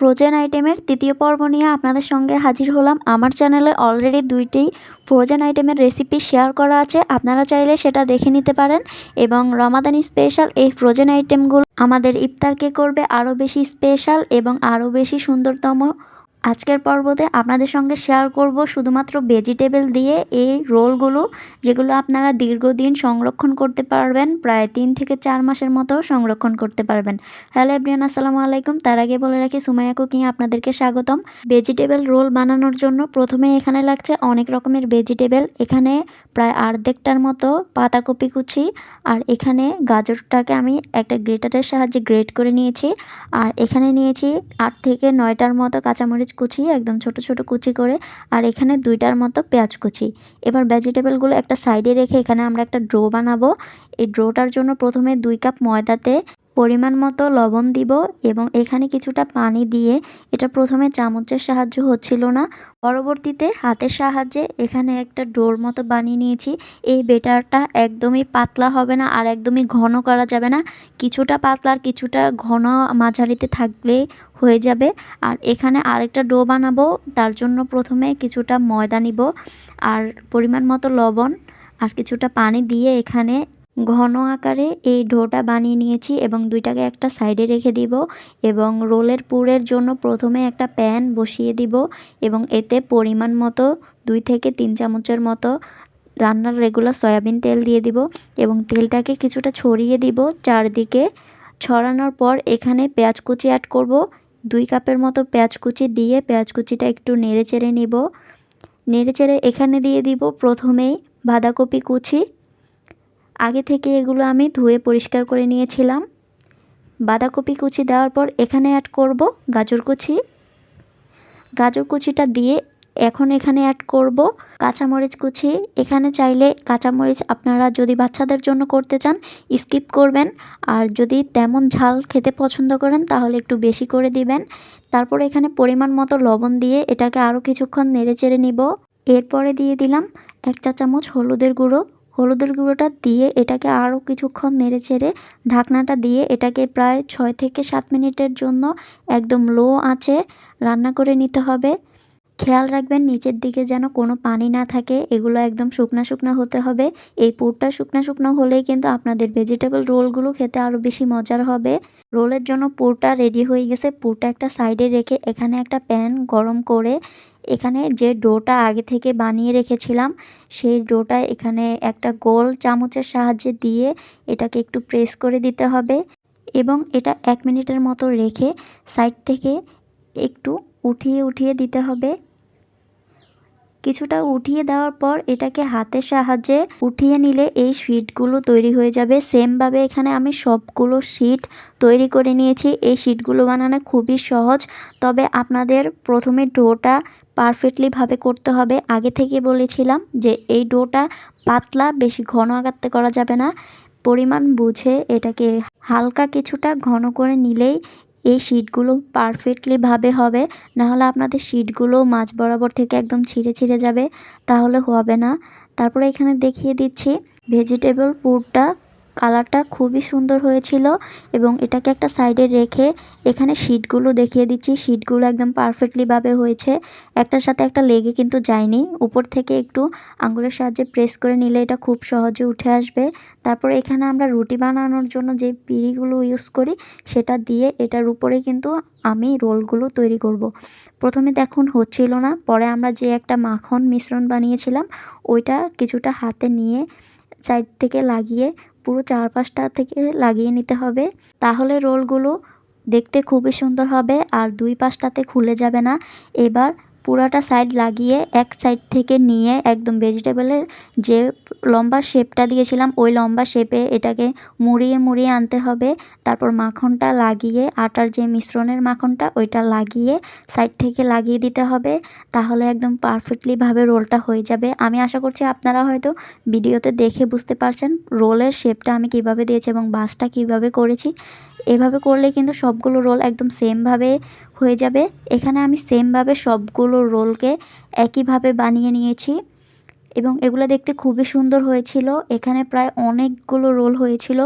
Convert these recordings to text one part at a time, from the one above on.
Frozen আইটেমের তৃতীয় পর্ব নিয়ে আপনাদের সঙ্গে হাজির হলাম। আমার চ্যানেলে অলরেডি দুইটি ফ্রোজেন আইটেমের রেসিপি শেয়ার করা আছে। আপনারা চাইলে সেটা দেখে নিতে পারেন এবং রমাদানি স্পেশাল এই ফ্রোজেন আইটেমগুলো আমাদের ইফতারকে করবে আরও বেশি স্পেশাল এবং আরও বেশি সুন্দরতম আজকের পর্বতে আপনাদের সঙ্গে শেয়ার করব শুধুমাত্র ভেজিটেবল দিয়ে এই রোলগুলো, যেগুলো আপনারা দীর্ঘদিন সংরক্ষণ করতে পারবেন, প্রায় তিন থেকে চার মাসের মতো সংরক্ষণ করতে পারবেন। হ্যালো এভরিয়ান আসসালামু আলাইকুম। তার আগে বলে রাখি, সুমাইয়া কুকিং আপনাদেরকে স্বাগতম। ভেজিটেবল রোল বানানোর জন্য প্রথমে এখানে লাগছে অনেক রকমের ভেজিটেবল এখানে প্রায় আর্ধেকটার মতো পাতাকপি কুচি, আর এখানে গাজরটাকে আমি একটা গ্রেটারের সাহায্যে গ্রেট করে নিয়েছি। আর এখানে নিয়েছি আট থেকে নয়টার মতো কাঁচামরিচ কুচি, একদম ছোট ছোট কুচি করে, আর এখানে দুইটার মতো পেঁয়াজ কুচি। এবার ভেজিটেবলগুলো একটা সাইডে রেখে এখানে আমরা একটা ড্রো বানাবো। এই ড্রোটার জন্য প্রথমে দুই কাপ ময়দাতে পরিমাণ মতো লবণ দিব এবং এখানে কিছুটা পানি দিয়ে এটা প্রথমে চামচের সাহায্য হচ্ছিল না। পরবর্তীতে হাতের সাহায্যে এখানে একটা ডোর মতো বানিয়ে নিয়েছি। এই বেটারটা একদমই পাতলা হবে না আর একদমই ঘন করা যাবে না। কিছুটা পাতলা আর কিছুটা ঘন মাঝারিতে থাকলে হয়ে যাবে। আর এখানে আরেকটা ডো বানাবো, তার জন্য প্রথমে কিছুটা ময়দা নিব। আর পরিমাণ মতো লবণ আর কিছুটা পানি দিয়ে এখানে ঘন আকারে এই ডোটা বানিয়ে নিয়েছি এবং দুইটাকে একটা সাইডে রেখে দিব এবং রোলের পুরের জন্য প্রথমে একটা প্যান বসিয়ে দিব এবং এতে পরিমাণ মতো দুই থেকে তিন চামচের মতো রান্নার রেগুলার সয়াবিন তেল দিয়ে দিব এবং তেলটাকে কিছুটা ছড়িয়ে দিব। চারদিকে ছড়ানোর পর এখানে পেঁয়াজ কুচি অ্যাড করব। দুই কাপের মতো পেঁয়াজ কুচি দিয়ে পেঁয়াজ কুচিটা একটু নেড়ে চেড়ে নিব। নেড়ে চেড়ে এখানে দিয়ে দিব প্রথমেই বাঁধাকপি কুচি। আগে থেকে এগুলো আমি ধুয়ে পরিষ্কার করে নিয়েছিলাম। বাঁধাকপি কুচি দেওয়ার পর এখানে অ্যাড করব গাজর কুচি। গাজর কুচিটা দিয়ে এখন এখানে অ্যাড করব কাঁচামরিচ কুচি। এখানে চাইলে কাঁচামরিচ আপনারা যদি বাচ্চাদের জন্য করতে চান স্কিপ করবেন। আর যদি তেমন ঝাল খেতে পছন্দ করেন, তাহলে একটু বেশি করে দিবেন। তারপর এখানে পরিমাণ মতো লবণ দিয়ে এটাকে আরও কিছুক্ষণ নেড়ে চেড়ে নিব। এরপরে দিয়ে দিলাম এক চা চামচ হলুদের গুঁড়ো। হলুদের গুঁড়োটা দিয়ে এটাকে আরও কিছুক্ষণ নেড়ে চেড়ে ঢাকনাটা দিয়ে এটাকে প্রায় ছয় থেকে সাত মিনিটের জন্য একদম লো আঁচে রান্না করে নিতে হবে। খেয়াল রাখবেন নিচের দিকে যেন কোনো পানি না থাকে, এগুলো একদম শুকনা শুকনো হতে হবে। এই পুরটা শুকনা শুকনো হলেই কিন্তু আপনাদের ভেজিটেবল রোলগুলো খেতে আরও বেশি মজার হবে। রোলের জন্য পুরটা রেডি হয়ে গেছে। পুরটা একটা সাইডে রেখে এখানে একটা প্যান গরম করে এখানে যে ডোটা আগে থেকে বানিয়ে রেখেছিলাম, সেই ডোটা এখানে একটা গোল চামচের সাহায্যে দিয়ে এটাকে একটু প্রেস করে দিতে হবে এবং এটা এক মিনিটের মতো রেখে সাইড থেকে একটু উঠিয়ে উঠিয়ে দিতে হবে। কিছুটা উঠিয়ে দেওয়ার পর এটাকে হাতের সাহায্যে উঠিয়ে নিলে এই শিটগুলো তৈরি হয়ে যাবে। সেমভাবে এখানে আমি সবগুলো শিট তৈরি করে নিয়েছি। এই শিটগুলো বানানো খুবই সহজ। তবে আপনাদের প্রথমে ডোটা পারফেক্টলিভাবে করতে হবে। আগে থেকে বলেছিলাম যে এই ডোটা পাতলা, বেশি ঘন আগাতে করা যাবে না। পরিমাণ বুঝে এটাকে হালকা কিছুটা ঘন করে নিলেই এই শিটগুলো পারফেক্টলিভাবে হবে, নাহলে আপনাদের শিটগুলো মাছ বরাবর থেকে একদম ছিঁড়ে ছিঁড়ে যাবে, তাহলে হবে না। তারপরে এখানে দেখিয়ে দিচ্ছি ভেজিটেবল পুরটা কালারটা খুবই সুন্দর হয়েছিল এবং এটাকে একটা সাইডে রেখে এখানে শিটগুলো দেখিয়ে দিচ্ছি। শিটগুলো একদম পারফেক্টলিভাবে হয়েছে। একটার সাথে একটা লেগে কিন্তু যায়নি। উপর থেকে একটু আঙুলের সাহায্যে প্রেস করে নিলে এটা খুব সহজে উঠে আসবে। তারপর এখানে আমরা রুটি বানানোর জন্য যে পিঁড়িগুলো ইউজ করি, সেটা দিয়ে এটার উপরে কিন্তু আমি রোলগুলো তৈরি করব। প্রথমে দেখুন হচ্ছিল না। পরে আমরা যে একটা মাখন মিশ্রণ বানিয়েছিলাম, ওইটা কিছুটা হাতে নিয়ে সাইড থেকে লাগিয়ে পুরো চারপাশটা থেকে লাগিয়ে নিতে হবে। তাহলে রোলগুলো দেখতে খুবই সুন্দর হবে আর দুই পাশটাতে খুলে যাবে না। এবার পুরাটা সাইড লাগিয়ে এক সাইড থেকে নিয়ে একদম ভেজিটেবলের যে লম্বা শেপটা দিয়েছিলাম, ওই লম্বা শেপে এটাকে মুড়িয়ে মুড়িয়ে আনতে হবে। তারপর মাখনটা লাগিয়ে, আটার যে মিশ্রণের মাখনটা, ওইটা লাগিয়ে সাইড থেকে লাগিয়ে দিতে হবে। তাহলে একদম পারফেক্টলিভাবে রোলটা হয়ে যাবে। আমি আশা করছি আপনারা হয়তো ভিডিওতে দেখে বুঝতে পারছেন রোলের শেপটা আমি কীভাবে দিয়েছি এবং বাসটা কীভাবে করেছি। এভাবে করলে কিন্তু সবগুলো রোল একদম সেমভাবে হয়ে যাবে। এখানে আমি সেমভাবে সবগুলো রোলকে একইভাবে বানিয়ে নিয়েছি এবং এগুলো দেখতে খুবই সুন্দর হয়েছিল। এখানে প্রায় অনেকগুলো রোল হয়েছিল।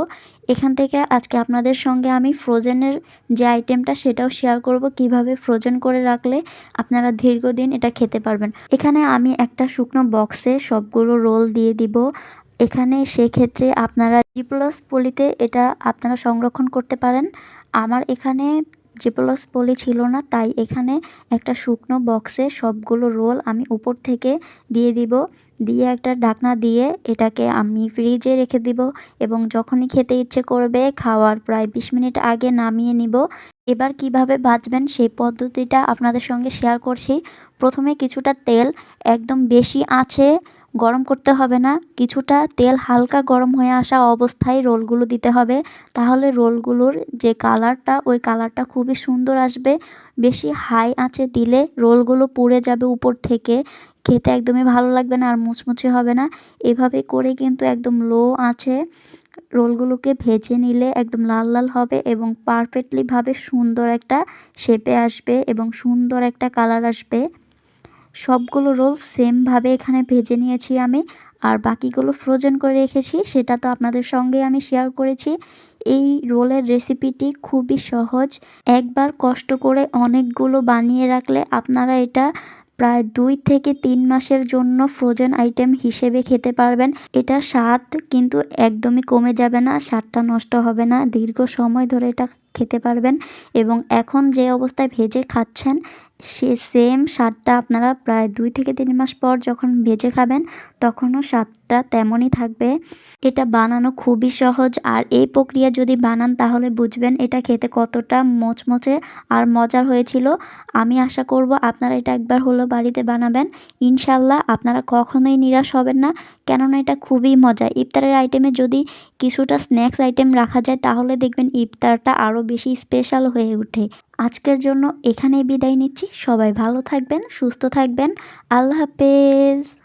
এখান থেকে আজকে আপনাদের সঙ্গে আমি ফ্রোজেনের যে আইটেমটা সেটাও শেয়ার করব, কীভাবে ফ্রোজেন করে রাখলে আপনারা দীর্ঘদিন এটা খেতে পারবেন। এখানে আমি একটা শুকনো বক্সে সবগুলো রোল দিয়ে দিব। এখানে সেক্ষেত্রে আপনারা জিপ্লস পলিতে এটা আপনারা সংরক্ষণ করতে পারেন। আমার এখানে জিপ্লস পলি ছিল না, তাই এখানে একটা শুকনো বক্সে সবগুলো রোল আমি উপর থেকে দিয়ে দিব। দিয়ে একটা ঢাকনা দিয়ে এটাকে আমি ফ্রিজে রেখে দিব এবং যখনই খেতে ইচ্ছে করবে খাওয়ার প্রায় বিশ মিনিট আগে নামিয়ে নিব। এবার কীভাবে বাঁচবেন সেই পদ্ধতিটা আপনাদের সঙ্গে শেয়ার করছি। প্রথমে কিছুটা তেল একদম বেশি আঁচে গরম করতে হবে না। কিছুটা তেল হালকা গরম হয়ে আসা অবস্থায় রোলগুলো দিতে হবে। তাহলে রোলগুলোর যে কালারটা, ওই কালারটা খুবই সুন্দর আসবে। বেশি হাই আঁচে দিলে রোলগুলো পুড়ে যাবে উপর থেকে। খেতে একদমই ভালো লাগবে না আর মুচমুচে হবে না। এভাবে করে কিন্তু একদম লো আঁচে রোলগুলোকে ভেজে নিলে একদম লাল লাল হবে এবং পারফেক্টলিভাবে সুন্দর একটা শেপে আসবে এবং সুন্দর একটা কালার আসবে। সবগুলো রোল সেমভাবে এখানে ভেজে নিয়েছি আমি। আর বাকিগুলো ফ্রোজেন করে রেখেছি, সেটা তো আপনাদের সঙ্গে আমি শেয়ার করেছি। এই রোলের রেসিপিটি খুবই সহজ। একবার কষ্ট করে অনেকগুলো বানিয়ে রাখলে আপনারা এটা প্রায় দুই থেকে তিন মাসের জন্য ফ্রোজেন আইটেম হিসেবে খেতে পারবেন। এটার স্বাদ কিন্তু একদমই কমে যাবে না, স্বাদটা নষ্ট হবে না। দীর্ঘ সময় ধরে এটা খেতে পারবেন। এবং এখন যে অবস্থায় ভেজে খাচ্ছেন সে সেম স্বাদটা আপনারা প্রায় দুই থেকে তিন মাস পর যখন ভেজে খাবেন, তখনও স্বাদটা তেমনই থাকবে। এটা বানানো খুবই সহজ। আর এই প্রক্রিয়া যদি বানান, তাহলে বুঝবেন এটা খেতে কতটা মচমচে আর মজার হয়েছিল। আমি আশা করব আপনারা এটা একবার হলো বাড়িতে বানাবেন। ইনশাল্লাহ আপনারা কখনোই নিরাশ হবেন না। কেননা এটা খুবই মজা। ইফতারের আইটেমে যদি কিছুটা স্ন্যাক্স আইটেম রাখা যায়, তাহলে দেখবেন ইফতারটা আরও বেশি স্পেশাল হয়ে ওঠে। আজকের জন্য এখানেই বিদায় নিচ্ছি। সবাই ভালো থাকবেন সুস্থ থাকবেন। আল্লাহ হাফেজ।